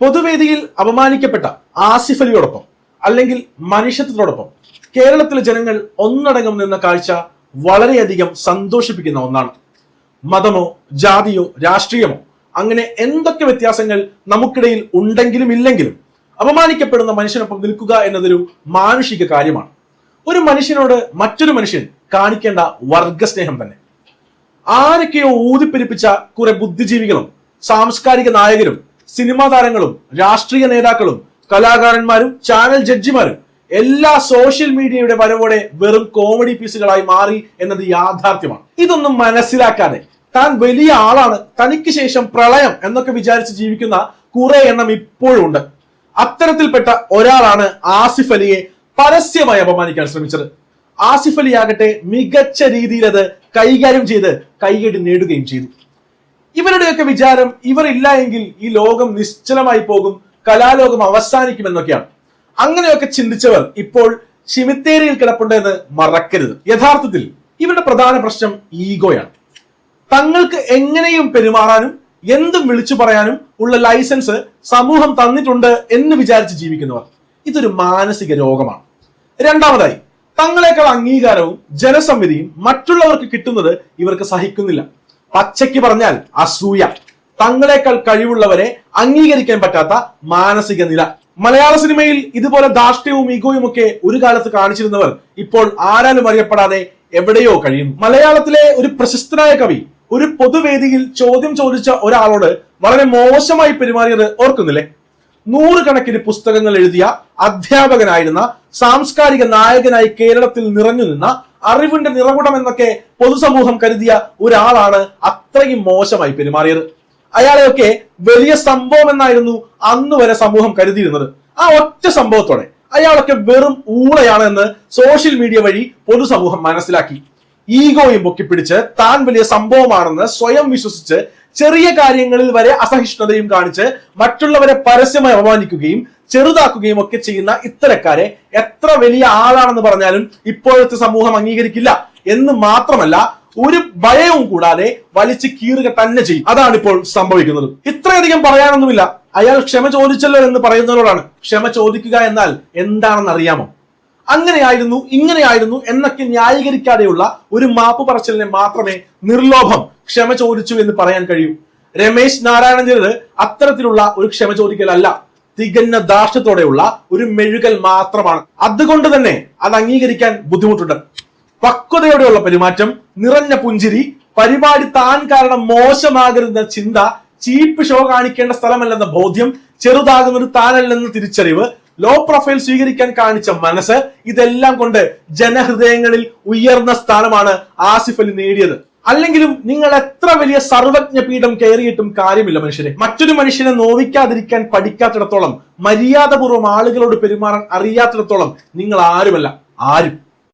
പൊതുവേദിയിൽ അപമാനിക്കപ്പെട്ട ആസിഫ് അലിയോടൊപ്പം അല്ലെങ്കിൽ മനുഷ്യത്വത്തോടൊപ്പം കേരളത്തിലെ ജനങ്ങൾ ഒന്നടങ്കം നിന്ന കാഴ്ച വളരെയധികം സന്തോഷിപ്പിക്കുന്ന ഒന്നാണ്. മതമോ ജാതിയോ രാഷ്ട്രീയമോ അങ്ങനെ എന്തൊക്കെ വ്യത്യാസങ്ങൾ നമുക്കിടയിൽ ഉണ്ടെങ്കിലും ഇല്ലെങ്കിലും അപമാനിക്കപ്പെടുന്ന മനുഷ്യനൊപ്പം നിൽക്കുക എന്നതൊരു മാനുഷിക കാര്യമാണ്. ഒരു മനുഷ്യനോട് മറ്റൊരു മനുഷ്യൻ കാണിക്കേണ്ട വർഗസ്നേഹം തന്നെ. ആരൊക്കെയോ ഊതിപ്പെരിപ്പിച്ച കുറെ ബുദ്ധിജീവികളും സാംസ്കാരിക നായകരും സിനിമാ താരങ്ങളും രാഷ്ട്രീയ നേതാക്കളും കലാകാരന്മാരും ചാനൽ ജഡ്ജിമാരും എല്ലാ സോഷ്യൽ മീഡിയയുടെ വരവോടെ വെറും കോമഡി പീസുകളായി മാറി എന്നത് യാഥാർത്ഥ്യമാണ്. ഇതൊന്നും മനസ്സിലാക്കാതെ താൻ വലിയ ആളാണ് തനിക്ക് ശേഷം പ്രളയം എന്നൊക്കെ വിചാരിച്ച് ജീവിക്കുന്ന കുറെ എണ്ണം ഇപ്പോഴും ഉണ്ട്. അത്തരത്തിൽപ്പെട്ട ഒരാളാണ് ആസിഫ് അലിയെ പരസ്യമായി അപമാനിക്കാൻ ശ്രമിച്ചത്. ആസിഫ് അലി ആകട്ടെ മികച്ച രീതിയിൽ അത് കൈകാര്യം ചെയ്ത് കൈകടി നേടുകയും ചെയ്തു. ഇവരുടെയൊക്കെ വിചാരം ഇവർ ഇല്ല എങ്കിൽ ഈ ലോകം നിശ്ചലമായി പോകും കലാലോകം അവസാനിക്കും എന്നൊക്കെയാണ് അങ്ങനെയൊക്കെ ചിന്തിച്ചവർ ഇപ്പോൾ ശിമിത്തേരിയിൽ കിടപ്പുണ്ടെന്ന് മറക്കരുത്. യഥാർത്ഥത്തിൽ ഇവരുടെ പ്രധാന പ്രശ്നം ഈഗോയാണ്. തങ്ങൾക്ക് എങ്ങനെയും പെരുമാറാനും എന്തും വിളിച്ചു പറയാനും ഉള്ള ലൈസൻസ് സമൂഹം തന്നിട്ടുണ്ട് എന്ന് വിചാരിച്ച് ജീവിക്കുന്നവർ ഇതൊരു മാനസിക രോഗമാണ്. രണ്ടാമതായി തങ്ങളെക്കാൾ അംഗീകാരവും ജനസമ്മിതിയും മറ്റുള്ളവർക്ക് കിട്ടുന്നത് ഇവർക്ക് സഹിക്കുന്നില്ല. പച്ചയ്ക്ക് പറഞ്ഞാൽ അസൂയ. തങ്ങളെക്കാൾ കഴിവുള്ളവരെ അംഗീകരിക്കാൻ പറ്റാത്ത മാനസിക നില. മലയാള സിനിമയിൽ ഇതുപോലെ ധാർഷ്ട്യവും ഈഗോയും ഒക്കെ ഒരു കാലത്ത് കാണിച്ചിരുന്നവർ ഇപ്പോൾ ആരാലും അറിയപ്പെടാതെ എവിടെയോ കഴിയുന്നു മലയാളത്തിലെ ഒരു പ്രശസ്തനായ കവി ഒരു പൊതുവേദിയിൽ ചോദ്യം ചോദിച്ച ഒരാളോട് വളരെ മോശമായി പെരുമാറിയത് ഓർക്കുന്നില്ലേ? നൂറുകണക്കിന് പുസ്തകങ്ങൾ എഴുതിയ അധ്യാപകനായിരുന്ന സാംസ്കാരിക നായകനായി കേരളത്തിൽ നിറഞ്ഞു നിന്ന അറിവിന്റെ നിറകുടം എന്നൊക്കെ പൊതുസമൂഹം കരുതിയ ഒരാളാണ് അത്രയും മോശമായി പെരുമാറിയത്. അയാളെയൊക്കെ വലിയ സംഭവം എന്നായിരുന്നു അന്ന് വരെ സമൂഹം കരുതിയിരുന്നത്. ആ ഒറ്റ സംഭവത്തോടെ അയാളൊക്കെ വെറും ഊളയാണ് എന്ന് സോഷ്യൽ മീഡിയ വഴി പൊതുസമൂഹം മനസ്സിലാക്കി. ഈഗോയും പൊക്കിപ്പിടിച്ച് താൻ വലിയ സംഭവമാണെന്ന് സ്വയം വിശ്വസിച്ച് ചെറിയ കാര്യങ്ങളിൽ വരെ അസഹിഷ്ണുതയും കാണിച്ച് മറ്റുള്ളവരെ പരസ്യമായി അപമാനിക്കുകയും ചെറുതാക്കുകയും ഒക്കെ ചെയ്യുന്ന ഇത്തരക്കാരെ എത്ര വലിയ ആളാണെന്ന് പറഞ്ഞാലും ഇപ്പോഴത്തെ സമൂഹം അംഗീകരിക്കില്ല. എന്ന് മാത്രമല്ല ഒരു ഭയവും കൂടാതെ വലിച്ചു കീറുക തന്നെ ചെയ്യും. അതാണ് ഇപ്പോൾ സംഭവിക്കുന്നത്. ഇത്രയധികം പറയാനൊന്നുമില്ല. അയാൾ ക്ഷമ ചോദിച്ചല്ലോ എന്ന് പറയുന്നവരോടാണ്. ക്ഷമ ചോദിക്കുക എന്നാൽ എന്താണെന്ന് അറിയാമോ അങ്ങനെയായിരുന്നു ഇങ്ങനെയായിരുന്നു എന്നൊക്കെ ന്യായീകരിക്കാതെയുള്ള ഒരു മാപ്പ് പറച്ചിലിനെ മാത്രമേ നിർലോഭം ക്ഷമ ചോദിച്ചു എന്ന് പറയാൻ കഴിയൂ. രമേശ് നാരായണന്റേത് അത്തരത്തിലുള്ള ഒരു ക്ഷമ ചോദിക്കലല്ല. തികഞ്ഞ ദാർഷ്ട്യത്തോടെയുള്ള ഒരു മെഴുകൽ മാത്രമാണ്. അതുകൊണ്ട് തന്നെ അത് അംഗീകരിക്കാൻ ബുദ്ധിമുട്ടുണ്ട്. പക്വതയോടെയുള്ള പെരുമാറ്റം നിറഞ്ഞ പുഞ്ചിരി പരിപാടി താൻ കാരണം മോശമാകരുതെന്ന ചിന്ത ചീപ്പ് ഷോ കാണിക്കേണ്ട സ്ഥലമല്ലെന്ന ബോധ്യം ചെറുതാകുന്നത് താനല്ലെന്ന തിരിച്ചറിവ് ലോ പ്രൊഫൈൽ സ്വീകരിക്കാൻ കാണിച്ച മനസ്സ് ഇതെല്ലാം കൊണ്ട് ജനഹൃദയങ്ങളിൽ ഉയർന്ന സ്ഥാനമാണ് ആസിഫ് അലി നേടിയത്. അല്ലെങ്കിലും നിങ്ങൾ എത്ര വലിയ സർവജ്ഞ പീഠം കയറിയിട്ടും കാര്യമില്ല മനുഷ്യരെ. മറ്റൊരു മനുഷ്യനെ നോവിക്കാതിരിക്കാൻ പഠിക്കാത്തിടത്തോളം മര്യാദപൂർവം ആളുകളോട് പെരുമാറാൻ അറിയാത്തിടത്തോളം നിങ്ങൾ ആരുമല്ല. ആരും.